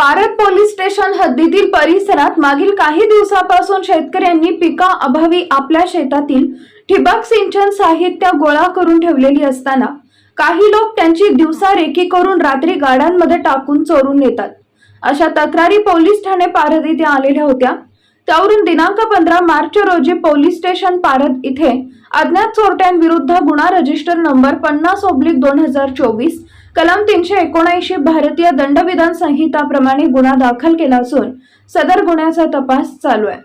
पारद police station हद्दीतील परिसरात मागील काही दिवसापासून शेतकऱ्यांनी पिका अभावी आपल्या शेतातील ठिबक सिंचन साहित्य गोळा करून ठेवलेली असताना काही लोक त्यांची दिवसा रेकी करून रात्री गाड्यांमध्ये टाकून चोरून नेतात. अशा तक्रारी पोलीस ठाणे पारद येथे आलेल्या होत्या. त्यावरून दिनांक पंधरा मार्च रोजी पोलीस स्टेशन पारद इथे अज्ञात चोरट्यांविरुद्ध गुन्हा रजिस्टर नंबर पन्नास ओब्लिक दोन हजार चोवीस कलम तीनशे एकोणऐंशी भारतीय दंडविधान संहिताप्रमाणे गुन्हा दाखल केला असून सदर गुन्ह्याचा तपास चालू आहे.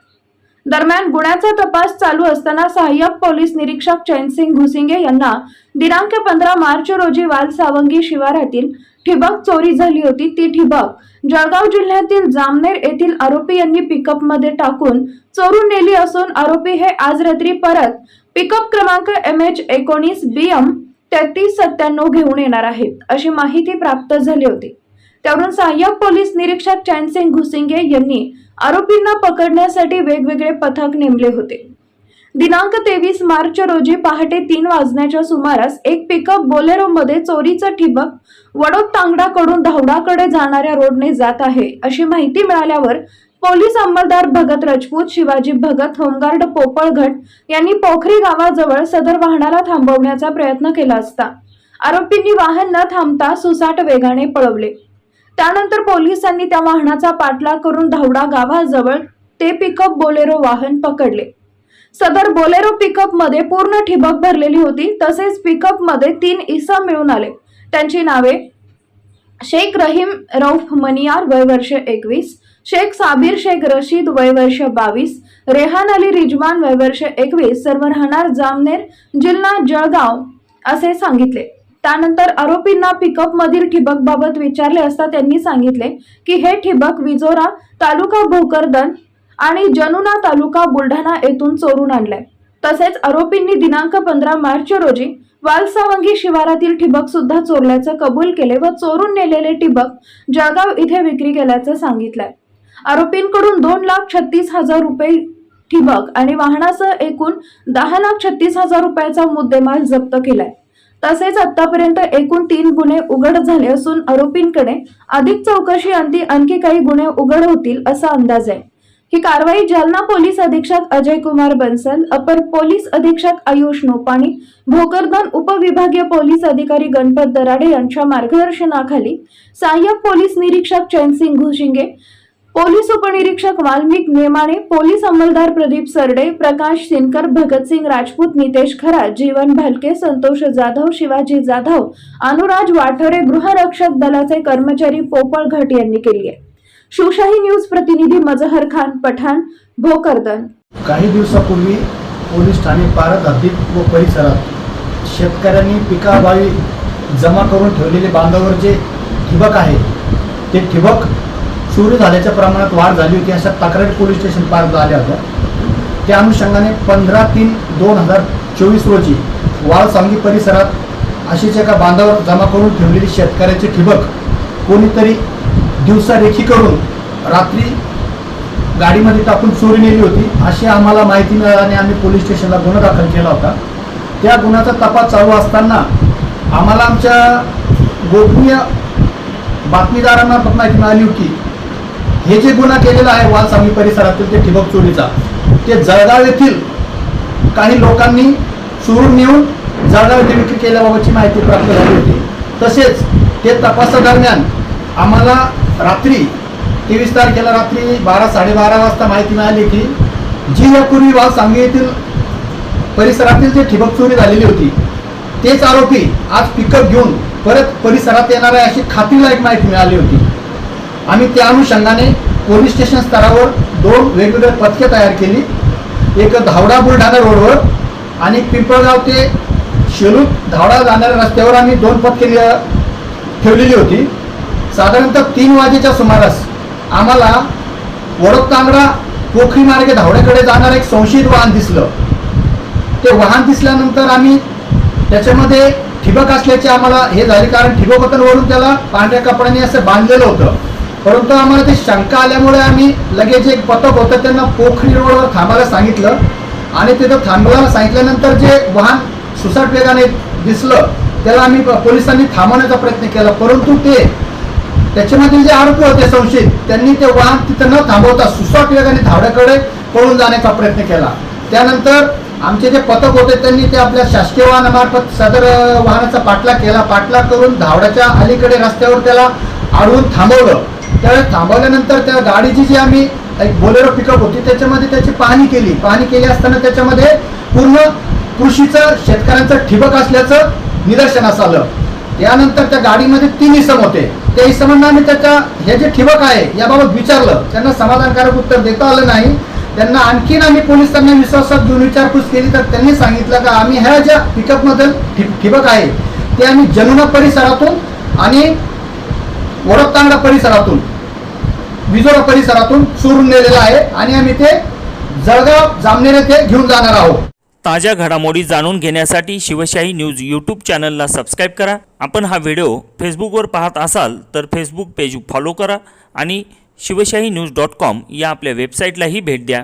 दरम्यान गुन्ह्याचा तपास चालू असताना सहाय्यक पोलीस निरीक्षक चैनसिंग घुसिंगे यांना दिनांक पंधरा मार्च रोजी वालसावंगी शिवारातील ठिबक चोरी झाली होती. ती ठिबक जळगाव जिल्ह्यातील जामनेर येथील आरोपी यांनी पिकअपमध्ये टाकून चोरून नेली असून आरोपी हे आज रात्री परत पिकअप क्रमांक एम एच एकोणीस बी एम तेहतीस सत्त्याण्णव घेऊन येणार आहेत अशी माहिती प्राप्त झाली होती. त्यावरून सहाय्यक पोलीस निरीक्षक चैनसिंग घुसिंगे यांनी आरोपींना पकडण्यासाठी वेगवेगळे पथक नेमले होते. दिनांक तेवीस मार्च रोजी पहाटे तीन वाजण्याच्या सुमारास एक पिकअप बोलेरोमध्ये चोरीचं ठिबक वडोद तांगडाकडून धावडाकडे जाणाऱ्या रोडने जात आहे अशी माहिती मिळाल्यावर पोलीस अंमलदार भगत राजपूत शिवाजी भगत होमगार्ड पोपळघट यांनी पोखरी गावाजवळ सदर वाहनाला थांबवण्याचा प्रयत्न केला असता. आरोपींनी वाहन न थांबता सुसाट वेगाने पळवले. त्यानंतर पोलिसांनी त्या वाहनाचा पाठलाग करून धावडा गावाजवळ ते पिकअप बोलेरो वाहन पकडले. सदर बोलेरो पिकअपमध्ये पूर्ण ठिबक भरलेली होती तसेच पिकअपमध्ये तीन इसम मिळून आले. त्यांची नावे शेख रहीम रौफ मनियार वय वर्ष एकवीस शेख साबिर शेख रशीद वय वर्ष बावीस रेहान अली रिजवान वय वर्ष एकवीस सर्व राहणार जामनेर जिल्हा जळगाव असे सांगितले. त्यानंतर आरोपींना पिकअप मधील ठिबक बाबत विचारले असता त्यांनी सांगितले की हे ठिबक विजोरा तालुका भोकरदन आणि जनुना तालुका बुलढाणा येथून चोरून आणलंय. तसेच आरोपींनी दिनांक पंधरा मार्च रोजी वालसावंगी शिवारातील ठिबक सुद्धा चोरल्याचं कबूल केले व चोरून नेलेले ठिबक जळगाव इथे विक्री केल्याचं सांगितलंय. आरोपींकडून दोन लाख छत्तीस हजार रुपये ठिबक आणि वाहनासह एकूण दहा लाख छत्तीस हजार रुपयाचा मुद्देमाल जप्त केलाय. तसेच आतापर्यंत एकूण तीन गुन्हे उघड झाले असून आरोपींकडे अधिक चौकशी अंती आणखी काही गुन्हे उघड होतील असा अंदाज आहे. ही कारवाई जालना पोलीस अधीक्षक अजय कुमार बन्सल अपर पोलीस अधीक्षक आयुष नोपाणी भोकरदन उपविभागीय पोलीस अधिकारी गणपत दराडे यांच्या मार्गदर्शनाखाली सहाय्यक पोलीस निरीक्षक चैनसिंग घोशिंगे पोलीस उपनिरीक्षक वाल्मिक नेमाने पोलीस अंमलदार प्रदीप सरडे प्रकाश सिनकर भगतसिंग राजपूत नितेश खरा जीवन भलके संतोष जाधव शिवाजी जाधव अनुराज वाठरे गृहरक्षक दलाचे कर्मचारी पोपळ घट यांनी केली आहे. शिवशाही न्यूज प्रतिनिधी मजहर खान पठाण भोकरदन. काही दिवसापूर्वी पोलीस ठाणे पारद हद्दीत व परिसरात शेतकऱ्यांनी पिकाअभावी जमा करून ठेवलेले बांधावर जे ठिबक आहे ते ठिबक चोरी झाल्याच्या प्रमाणात वाढ झाली होती अशा तक्रारी पोलीस स्टेशन पार आल्या होत्या. त्या अनुषंगाने पंधरा तीन दोन हजार चोवीस रोजी वाळसांगी परिसरात अशीच एका बांधावर जमा करून ठेवलेली शेतकऱ्याची ठिबक कोणीतरी दिवसा रेखी करून रात्री गाडीमध्ये टाकून चोरी नेली होती अशी आम्हाला माहिती मिळाल्याने आम्ही पोलीस स्टेशनला गुन्हा दाखल केला होता. त्या गुन्ह्याचा तपास चालू असताना आम्हाला आमच्या गोपनीय बातमीदारांना माहिती मिळाली होती हे जे गुन्हा केलेला आहे वालसामी परिसरातील ते ठिबक चोरीचा ते जळगाव येथील काही लोकांनी चोरून नेऊन जळगाव येथे विक्री केल्याबाबतची माहिती प्राप्त झाली होती. तसेच ते तपासादरम्यान आम्हाला रात्री तेवीस तारखेला रात्री बारा साडेबारा वाजता माहिती मिळाली की जी यापूर्वी वाल सांगली येथील परिसरातील जे ठिबक चोरी झालेली होती तेच आरोपी आज पिकअप घेऊन परत परिसरात येणार आहे अशी खात्रीलायक माहिती मिळाली होती. आम्ही त्या अनुषंगाने पोलीस स्टेशन स्तरावर दोन वेगवेगळे पथके तयार केली. एक धावडा बुलढाणा रोडवर आणि पिंपळगाव ते शेलूत धावडा जाणाऱ्या रस्त्यावर आम्ही दोन पथके ठेवलेली होती. साधारणतः तीन वाजेच्या सुमारास आम्हाला वडोद तांगडा पोखरी मार्गे धावड्याकडे जाणार एक संशयित वाहन दिसलं. ते वाहन दिसल्यानंतर आम्ही त्याच्यामध्ये ठिबक असल्याचे आम्हाला हे झाले कारण ठिबकबद्दल वरून त्याला पांढऱ्या कपड्याने असं बांधलेलं होतं. परंतु आम्हाला ते शंका आल्यामुळे आम्ही लगेच एक पथक होतं त्यांना पोखरी रोडवर थांबायला सांगितलं. आणि तिथं थांबवायला सांगितल्यानंतर जे वाहन सुसाट वेगाने दिसलं त्याला आम्ही पोलिसांनी थांबवण्याचा प्रयत्न केला. परंतु ते त्याच्यामधील जे आरोपी होते संशयित त्यांनी ते वाहन तिथं न थांबवता सुसाट वेगाने धावड्याकडे पळून जाण्याचा प्रयत्न केला. त्यानंतर आमचे जे पथक होते त्यांनी ते आपल्या शासकीय वाहनामार्फत सदर वाहनाचा पाठलाग केला. पाठलाग करून धावड्याच्या अलीकडे रस्त्यावर त्याला अडवून थांबवलं. त्यावेळेस थांबवल्यानंतर त्या गाडीची जी आम्ही एक बोलेरो पिकअप होती त्याच्यामध्ये त्याची पाहणी केली. पाहणी केली असताना त्याच्यामध्ये पूर्ण कृषीचं शेतकऱ्यांचं ठिबक असल्याचं निदर्शनास आलं. त्यानंतर त्या गाडीमध्ये तीन इसम होते. त्या इसमांना आम्ही त्याच्या हे जे ठिबक आहे याबाबत विचारलं. त्यांना समाधानकारक उत्तर देता आलं नाही. त्यांना आणखीन आम्ही पोलिसांना विश्वासात घेऊन विचारपूस केली. तर त्यांनी सांगितलं का आम्ही ह्या ज्या पिकअपमधील ठिबक आहे ते आम्ही जनुना परिसरातून आणि वडपतांगडा परिसरातून विजोरा परिसरातून चोरून नेलेला आहे आणि आम्ही ते जळगाव जामनेर येथे घेऊन जाणार आहोत. ताज्या घडामोडी जाणून घेण्यासाठी शिवशाही न्यूज यूट्यूब चॅनलला सबस्क्राईब करा. आपण हा व्हिडिओ फेसबुकवर पाहत असाल तर फेसबुक पेज फॉलो करा आणि शिवशाही न्यूज डॉट कॉम या आपल्या वेबसाईटलाही भेट द्या.